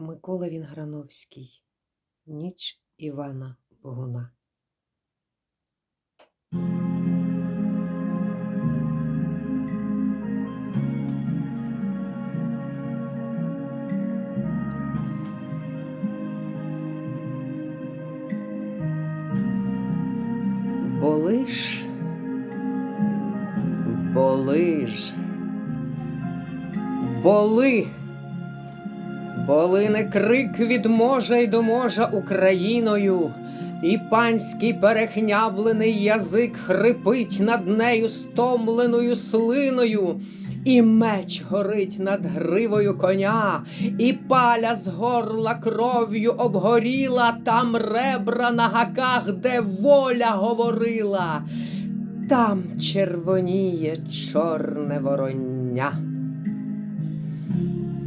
Микола Вінграновський Ніч Івана Богуна. Боли ж, боли боли. Крик від можа й до можа Україною, і панський перехняблений язик хрипить над нею стомленою слиною, і меч горить над гривою коня, і паля з горла кров'ю обгоріла, там ребра на гаках, де воля говорила, там червоніє чорне вороння.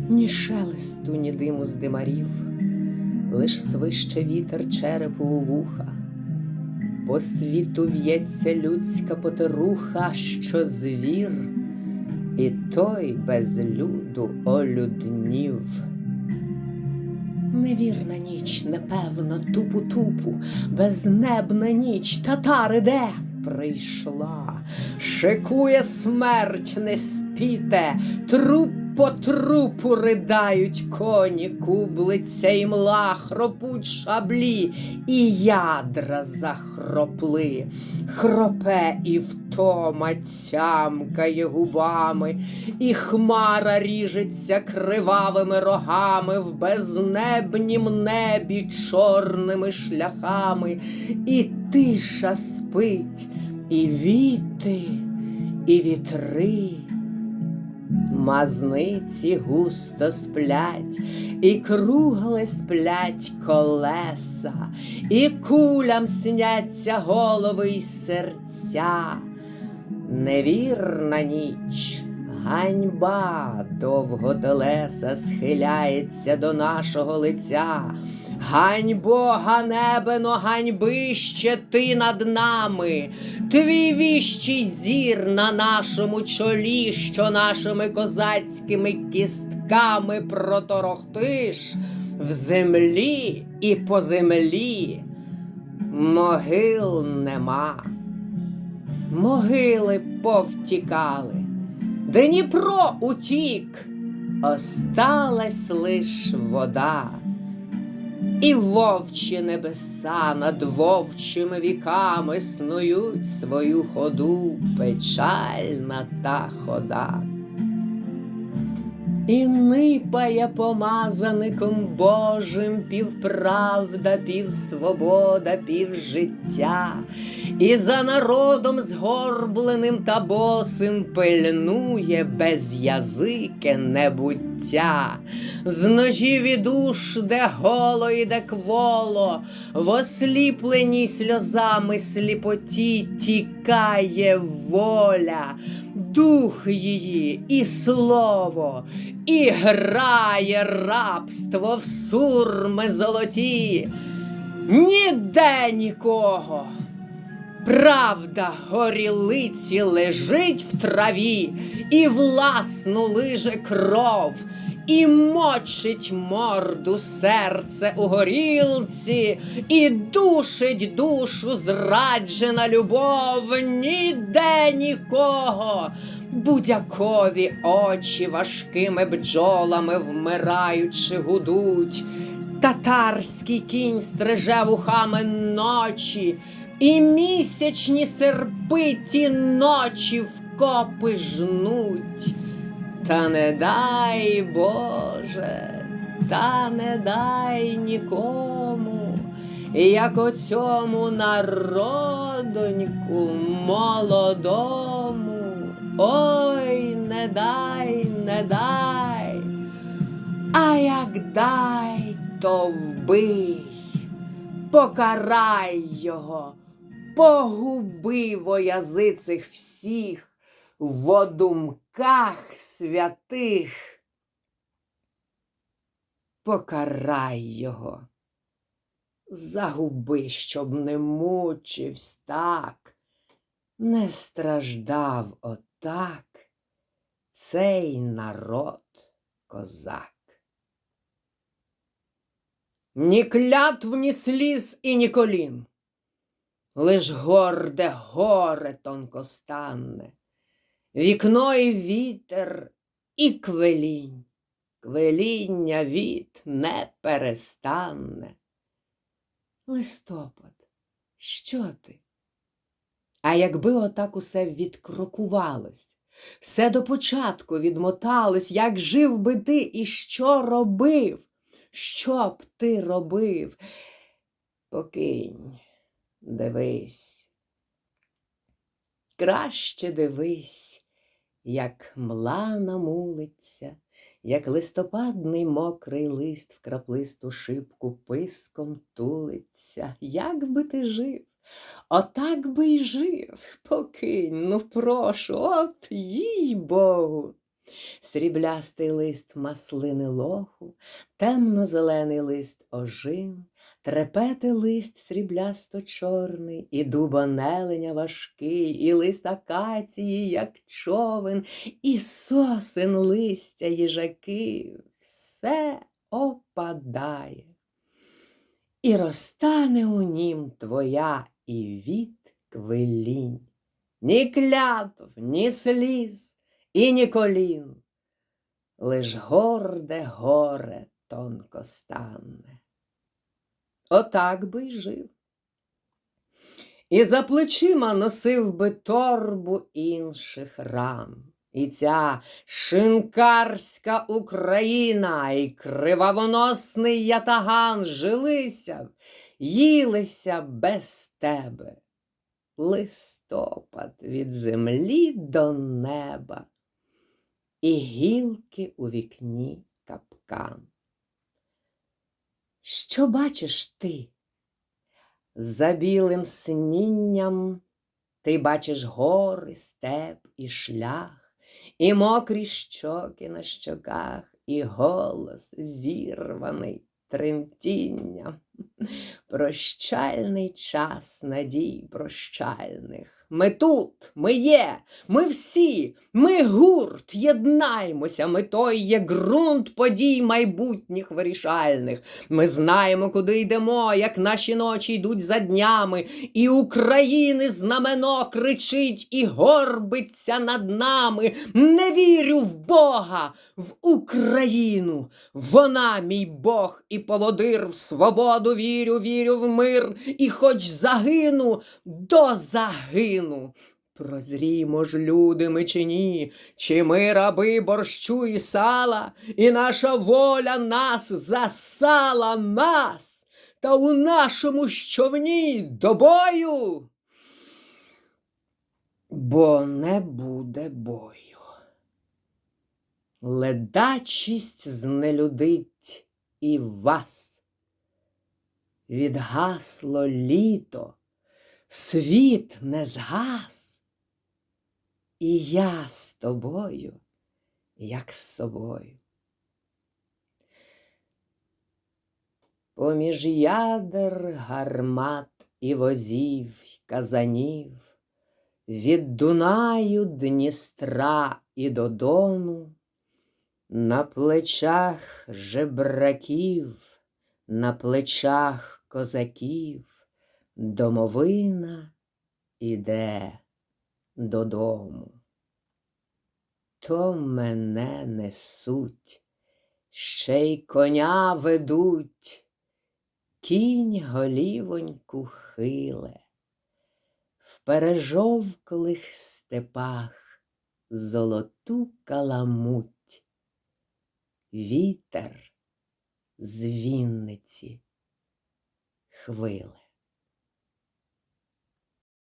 Ні шелесту, ні диму з димарів, лиш свище вітер черепу у вуха, по світу в'ється людська потеруха, що звір, і той без люду олюднів. Невірна ніч, непевно, тупу-тупу, безнебна ніч, татари де? Прийшла, шикує смерть не спіте, труп по трупу ридають коні, кублиця і мла, хропуть шаблі, і ядра захропли, хропе і втома тямкає губами, і хмара ріжеться кривавими рогами в безнебнім небі чорними шляхами, і тиша спить, і віти, і вітри. Мазниці густо сплять, і кругле сплять колеса, і кулям сняться голови й серця. Невірна ніч, ганьба довго телеса схиляється до нашого лиця. Ганьбо, ганебено, ганьбище ти над нами, твій віщий зір на нашому чолі, що нашими козацькими кістками проторохтиш в землі і по землі. Могил нема, могили повтікали, Дніпро утік, осталась лиш вода. І вовчі небеса над вовчими віками снують свою ходу печальна та хода. І нипає помазаником Божим півправда, півсвобода, півжиття, і за народом згорбленим та босим пильнує безязике небуття, з ножів і душ, де голо і де кволо, в осліпленій сльозами сліпоті тікає воля дух її і слово, і грає рабство в сурми золоті, ніде нікого. Правда горілиці лежить в траві і власну лиже кров і мочить морду серце у горілці, і душить душу зраджена любов, ніде нікого. Будякові очі важкими бджолами вмираючи гудуть, татарський кінь стриже вухами ночі, і місячні серпиті ночі в копи жнуть. Та не дай Боже, та не дай нікому, як оцьому народоньку молодому. Ой, не дай, не дай, а як дай, то вбий, покарай його, погуби воязицих всіх в одумках святих. Покарай його, загуби, щоб не мучився так, не страждав отак цей народ козак. ні клятв, ні сліз і ні колін. Лиш горде горе тонкостанне, вікно і вітер і квелінь, квеління віт не перестанне. Листопад, що ти? А якби отак усе відкрокувалось, все до початку відмоталось, як жив би ти і що робив? Що б ти робив? Покинь, дивись. Краще дивись, як млана мулиться, як листопадний мокрий лист в краплисту шибку писком тулиться. Як би ти жив? Отак би й жив, покинь, ну прошу, от їй Богу. Сріблястий лист маслини лоху, темно-зелений лист ожин, трепети лист сріблясто чорний, і дуба неленя важкий, і лист акації, як човен, і сосен листя їжаки, все опадає. І розтане у нім твоя і від квилінь, ні клятв, ні сліз і ні колін, лиш горде горе тонко стане. Отак би й жив. І за плечима носив би торбу інших ран. І ця шинкарська Україна і кривавоносний ятаган жилися, б, їлися без тебе. Листопад від землі до неба, і гілки у вікні капкан. Що бачиш ти? За білим снінням ти бачиш гори, степ і шлях, і мокрі щоки на щоках, і голос зірваний тремтінням. Прощальний час надій прощальних. Ми тут, ми є, ми всі, ми гурт, єднаймося, ми той є ґрунт подій майбутніх вирішальних. Ми знаємо, куди йдемо, як наші ночі йдуть за днями, і України знамено кричить і горбиться над нами. Не вірю в Бога, в Україну. Вона, мій Бог і поводир, в свободу вірю, вірю в мир, і хоч загину, до загину. Прозрімо ж, люди ми чи ні, чи ми раби борщу і сала, і наша воля нас засала нас, та у нашому щовні до бою. Бо не буде бою. Ледачість знелюдить і вас. Відгасло літо, світ не згас, і я з тобою, як з собою. Поміж ядер, гармат і возів, й казанів, від Дунаю Дністра і до Дону, на плечах жебраків, на плечах козаків, домовина іде додому. То мене несуть, ще й коня ведуть, кінь голівоньку хиле, в пережовклих степах золоту каламуть, вітер з Вінниці хвиле.